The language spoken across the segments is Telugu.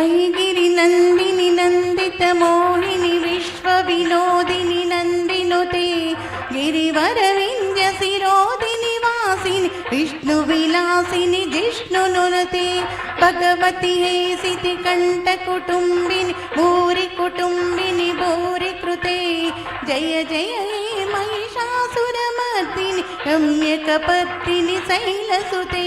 ఐదిరి నందిని నందిత మోహిని విశ్వ వినోదిని నందినుతే గిరివర వింధ్య శిరోదిని వాసిని విష్ణు విలాసిని జిష్ణునునతే భగవతి హేసితి కంఠ కుటుంబిని భూరి కుటుంబిని భూరి కృతే జయ జయ హే మహిషాసురమర్దిని రమ్యకపత్తిని శైలసుతే.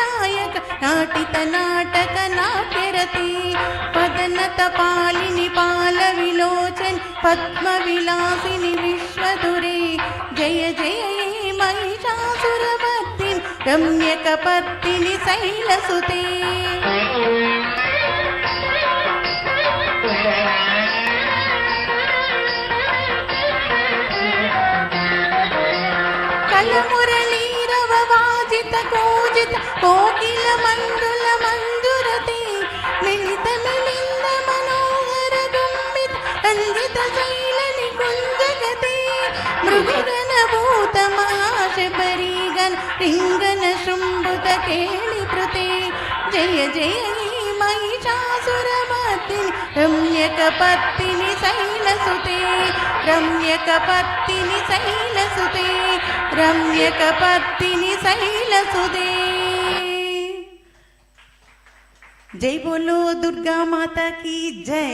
నాయక నాటిత నాటక నాట్యరతి. పదనత పాలిని పాల విలోచన్ పద్మ విలాసిని విశ్వదురే జయ జయ మహిషాసురవర్తి రమ్యక పత్తిని శైలసుతే. కలమురే లలిత కోజిత కోకిల మందుల మందురతి లలిత మిలింద మనోహర గుంబిత రంజిత శైల నికుందగతి మృగన భూత మహాశబరీగన రింగన శృంభుత కేళి ప్రతి జయ జయ రమ్యకపత్తిని శైలసుతే రమ్యకపత్తిని శైలసుతే రమ్యకపత్తిని శైలసుదే జై బోలో దుర్గా మాతకి జై.